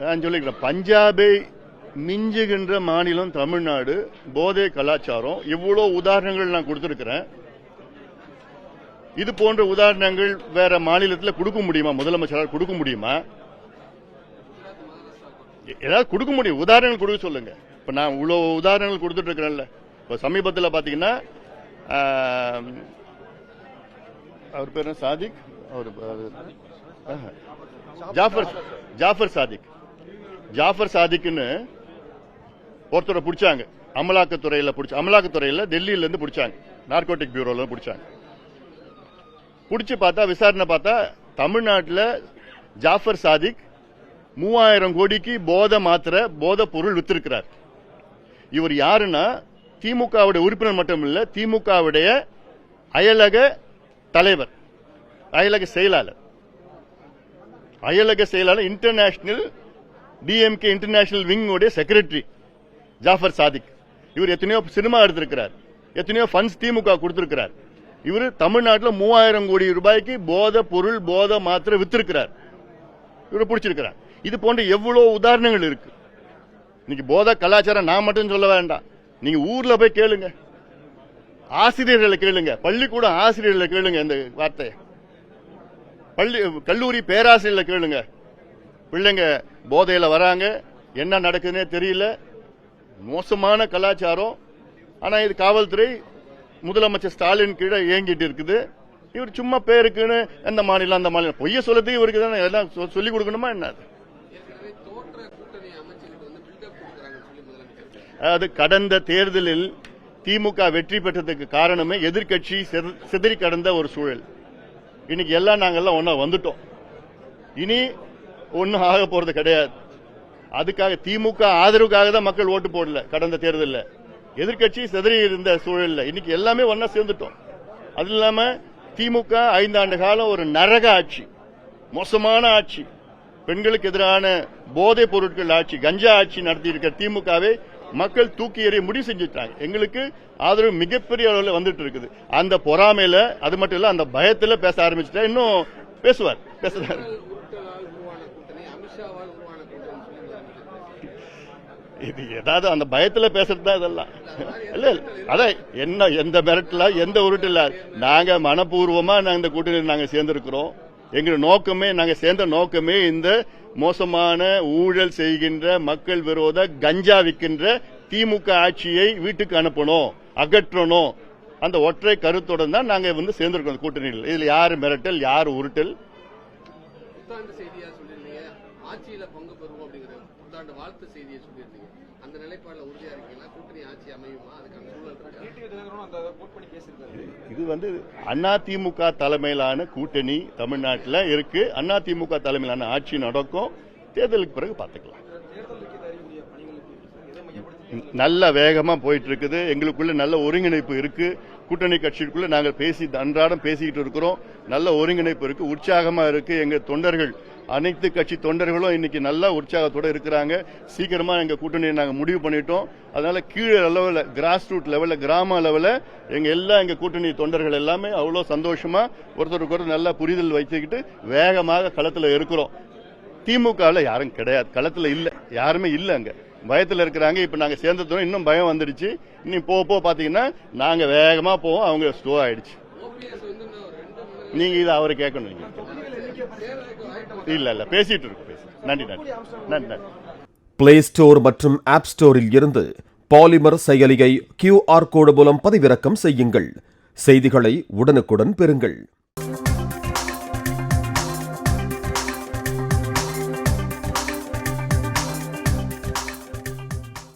நான் சொல்லிக்கிறேன். பஞ்சாபை மிஞ்சுகின்ற மாநிலம் தமிழ்நாடு போதை கலாச்சாரம். இவ்வளோ உதாரணங்கள் நான் கொடுத்துருக்கிறேன். இது போன்ற உதாரணங்கள் வேற மாநிலத்தில் கொடுக்க முடியுமா? முதலமைச்சரால் கொடுக்க முடியுமா? ஏதாவது கொடுக்க முடியும். உதாரணங்கள் கொடுக்க சொல்லுங்க. இப்ப நான் இவ்வளோ உதாரணங்கள் கொடுத்துட்டு இருக்கிறேன்ல இப்போ சமீபத்தில் பார்த்தீங்கன்னா அவர் பேர் சாதிக்? அவர். ஜாஃபர் ஜாஃபர் சாதிக். ஜாஃபர் சாதிக்குன்னு ஒருத்தரை பிடிச்சாங்க. அமலாக்கத்துறையில் பிடிச்ச அமலாக்கத்துறையில் டெல்லியில இருந்து பிடிச்சாங்க. நார்கோட்டிக் பியூரோல பிடிச்சாங்க. பிடிச்சி பார்த்தா விசாரணை பார்த்தா தமிழ்நாட்டில் ஜாஃபர் சாதிக் மூவாயிரம் கோடிக்கு போதை மாத்திரை போதை பொருள் வித்திருக்கிறார். இவர் யாருன்னா திமுகவுடைய உறுப்பினர் மட்டும் இல்ல திமுகவுடைய அயலக தலைவர் அயலக செயலாளர். அயலக செயலாளர் international DMK international wing secretary Jaffer Sadiq இவர் எத்தனையோ சினிமா எடுத்திருக்கிறார். எத்தனையோ ஃபண்ட்ஸ் திமுக கொடுத்திருக்கிறார். இவர் தமிழ்நாட்டில் மூவாயிரம் கோடி ரூபாய்க்கு போத பொருள் போத மாத்திரை வித்திருக்கிறார். இவர் பிடிச்சிருக்கிறார். இது போன்ற எவ்வளவு உதாரணங்கள் இருக்கு. இன்னைக்கு போத கலாச்சாரம் நான் மட்டும் சொல்ல வேண்டாம். நீங்க ஊர்ல போய் கேளுங்க. ஆசிரியர்களை கேளுங்க. பள்ளிக்கூடம் ஆசிரியர்களை கேளுங்க இந்த வார்த்தையை. பள்ளி கல்லூரி பேராசிரியர்களை கேளுங்க. பிள்ளைங்க போதையில் வராங்க. என்ன நடக்குதுன்னே தெரியல. மோசமான கலாச்சாரம். ஆனால் இது காவல்துறை முதலமைச்சர் ஸ்டாலின் கீழே இயங்கிட்டு இருக்குது. இவர் சும்மா பேருக்குன்னு அந்த மாநிலம் அந்த மாநிலம். பொய்ய சொல்லது இவருக்கு தானே. எல்லாம் சொ- சொல்லிக் கொடுக்கணுமா என்ன? அதாவது கடந்த தேர்தலில் திமுக வெற்றி பெற்றதுக்கு காரணமே எதிர்க்கட்சி சிதறி கடந்த ஒரு சூழல். இன்னைக்கு எல்லாம் நாங்கள்லாம் ஒன்றா வந்துட்டோம். இனி ஒன்றும் ஆக போறது கிடையாது. அதுக்காக திமுக ஆதரவுக்காக தான் மக்கள் ஓட்டு போடல கடந்த தேர்தலில். எதிர்க்கட்சி செதறி இருந்த சூழல்ல. இன்னைக்கு எல்லாமே ஒன்னா சேர்ந்துட்டோம். அது இல்லாம திமுக ஐந்தாண்டு காலம் ஒரு நரக ஆட்சி. மோசமான ஆட்சி. பெண்களுக்கு எதிரான போதைப் பொருட்கள் ஆட்சி கஞ்சா ஆட்சி நடத்தி இருக்கிற திமுகவை மக்கள் தூக்கி எறிய முடிவு செஞ்சுட்டாங்க. எங்களுக்கு ஆதரவு மிகப்பெரிய அளவில் வந்துட்டு இருக்குது. அந்த பொறாமையில அது மட்டும் இல்ல அந்த பயத்துல பேச ஆரம்பிச்சுட்டா இன்னும் பேசுவார் பேசுறாரு உருட்டலால் உருவான கூட்டணி அமித்ஷாவால் உருவான கூட்டணி சொல்லி முதலமைச்சர் இது ஏதாவது அந்த பயத்துல பேசுறது தான் இதெல்லாம். இல்ல இல்ல. அதான் என்ன எந்த மிரட்டல எந்த உருட்டில். நாங்க மனப்பூர்வமா நாங்க இந்த கூட்டணியில் நாங்க சேர்ந்திருக்கிறோம். எங்கள் நோக்கமே நாங்க சேர்ந்த நோக்கமே இந்த மோசமான ஊழல் செய்கின்ற மக்கள் விரோத கஞ்சா விற்கின்ற திமுக ஆட்சியை வீட்டுக்கு அனுப்பணும் அகற்றணும். அந்த ஒற்றை கருத்துடன் தான் நாங்க வந்து சேர்ந்திருக்கோம் கூட்டணியில். இதுல யாரு மிரட்டல் யாரு உருட்டல்? புத்தாண்டு செய்தியா சொல்லியிருந்தீங்க? ஆட்சியில பங்கு பெறுவோம் அப்படிங்கிற புத்தாண்டு வாழ்த்து செய்தியை சொல்லியிருந்தீங்க. அந்த நிலைப்பாடுல உறுதியா இருக்கீங்களா? கூட்டணி ஆட்சி அமையுமா? அதுக்கான சூழல் இது வந்து அதிமுக தலைமையிலான கூட்டணி தமிழ்நாட்டில் இருக்கு. அதிமுக தலைமையிலான ஆட்சி நடக்கும். தேர்தலுக்கு பிறகு பார்த்துக்கலாம். நல்ல வேகமா போயிட்டு இருக்குது. எங்களுக்குள்ள நல்ல ஒருங்கிணைப்பு இருக்கு. கூட்டணி கட்சிக்குள்ள நாங்கள் பேசி அன்றாடம் பேசிக்கிட்டு இருக்கிறோம். நல்ல ஒருங்கிணைப்பு இருக்கு உற்சாகமா இருக்கு. எங்க தொண்டர்கள் அனைத்து கட்சி தொண்டர்களும் இன்னைக்கு நல்ல உற்சாகத்தோட இருக்கிறாங்க. சீக்கிரமா எங்க கூட்டணியை நாங்க முடிவு பண்ணிட்டோம். அதனால கீழே லெவலில் கிராஸ் ரூட் லெவலில் கிராம லெவலில் எங்க எல்லா எங்க கூட்டணி தொண்டர்கள் எல்லாமே அவ்வளோ சந்தோஷமா ஒருத்தருக்கு ஒருத்தர் நல்லா புரிதல் வைத்துக்கிட்டு வேகமாக களத்துல இருக்கிறோம். திமுகவில் யாரும் கிடையாது. களத்தில் இல்லை யாருமே இல்லை அங்கே. பயத்தில் இருக்கிறாங்க இப்போ நாங்கள் சேர்ந்ததும் இன்னும் பயம் வந்துடுச்சு. இன்னும் போக போக பார்த்தீங்கன்னா நாங்கள் வேகமாக போவோம் அவங்க ஸ்லோ ஆயிடுச்சு. நீங்கள் இதை அவரை கேட்கணும் இல்லை இல்லை இல்லை பேசிகிட்டு இருக்கோம் பேசி நன்றி நன்றி. நன்றி நன்றி. பிளே ஸ்டோர் மற்றும் ஆப் ஸ்டோரில் இருந்து பாலிமர் செயலியை கியூஆர் கோடு மூலம் பதிவிறக்கம் செய்யுங்கள். செய்திகளை உடனுக்குடன் பெறுங்கள்.